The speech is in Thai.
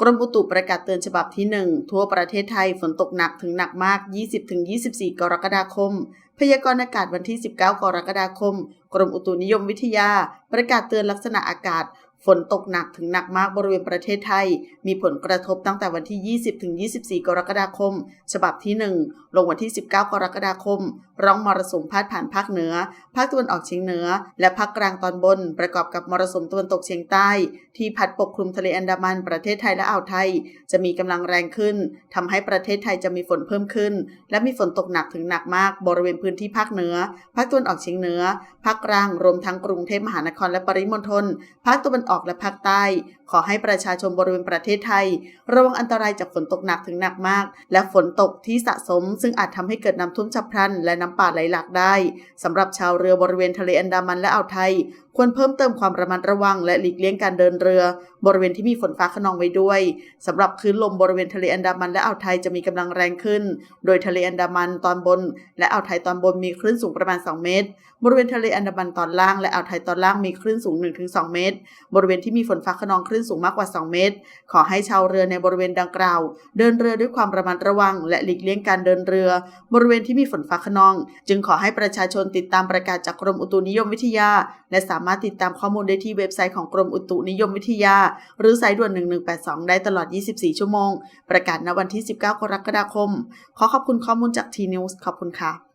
กรมอุตุประกาศเตือนฉบับที่ 1 ทั่วประเทศไทยฝนตกหนักถึงหนักมาก 20-24 กรกฎาคม พยากรณ์อากาศวันที่ 19 กรกฎาคม กรมอุตุนิยมวิทยา ประกาศเตือนลักษณะอากาศ ฝนตกหนักถึงหนักมากบริเวณประเทศไทย มีผลกระทบตั้งแต่วันที่ 20-24 กรกฎาคม ฉบับที่ 1 ลงวันที่ 19 กรกฎาคม ร่องมรสุมพาดผ่านภาคเหนือ ภาคตะวันออกเฉียงเหนือ และภาคกลางตอนบน ประกอบกับมรสุมตะวันตกเฉียงใต้ ที่พัดปกคลุมทะเลอันดามัน ประเทศไทยและอ่าวไทย จะมีกำลังแรงขึ้นทำให้ประเทศไทยจะมีฝนเพิ่มขึ้น และมีฝนตกหนักถึงหนักมาก บริเวณพื้นที่ภาคเหนือ ภาคตะวันออกเฉียงเหนือ ภาคกลาง รวมทั้งกรุงเทพมหานครและปริมณฑล ภาคตะวันออกและภาคใต้ ขอให้ประชาชนบริเวณประเทศไทย ระวังอันตรายจากฝนตกหนักถึงหนักมาก และฝนตกที่สะสม ซึ่งอาจทำให้เกิดน้ำท่วมฉับพลัน และน้ำป่าไหลหลากได้สำหรับชาวเรือบริเวณทะเลอันดามันและอ่าวไทย ควรเพิ่มเติมความระมัดระวัง และหลีกเลี่ยงการเดินเรือ บริเวณที่มีฝนฟ้าขนองไว้ด้วยสำหรับคลื่นลมบริเวณทะเลอันดามันและอ่าวไทยจะมีกำลังแรงขึ้น โดยทะเลอันดามันตอนบน และอ่าวไทยตอนบนมีคลื่นสูงประมาณ 2 เมตร บริเวณทะเลอันดามันตอนล่างและอ่าวไทยตอนล่างมีคลื่นสูง 1-2 เมตรบริเวณที่มีฝนฟ้าขนองคลื่นสูงมากกว่า 2 เมตร ขอให้ชาวเรือในบริเวณดังกล่าว เดินเรือด้วยความระมัดระวัง และหลีกเลี่ยงการเดินเรือ บริเวณที่มีฝนฟ้าขนอง จึงขอให้ประชาชนติดตามประกาศจากกรมอุตุนิยมวิทยา และสามารถติดตามข้อมูลได้ที่เว็บไซต์ของกรมอุตุนิยมวิทยา หรือสายด่วน 1182 ได้ตลอด 24 ชั่วโมง ประกาศณวันที่ 19 กรกฎาคม ขอขอบคุณข้อมูลจากทีนิวส์ขอบคุณค่ะ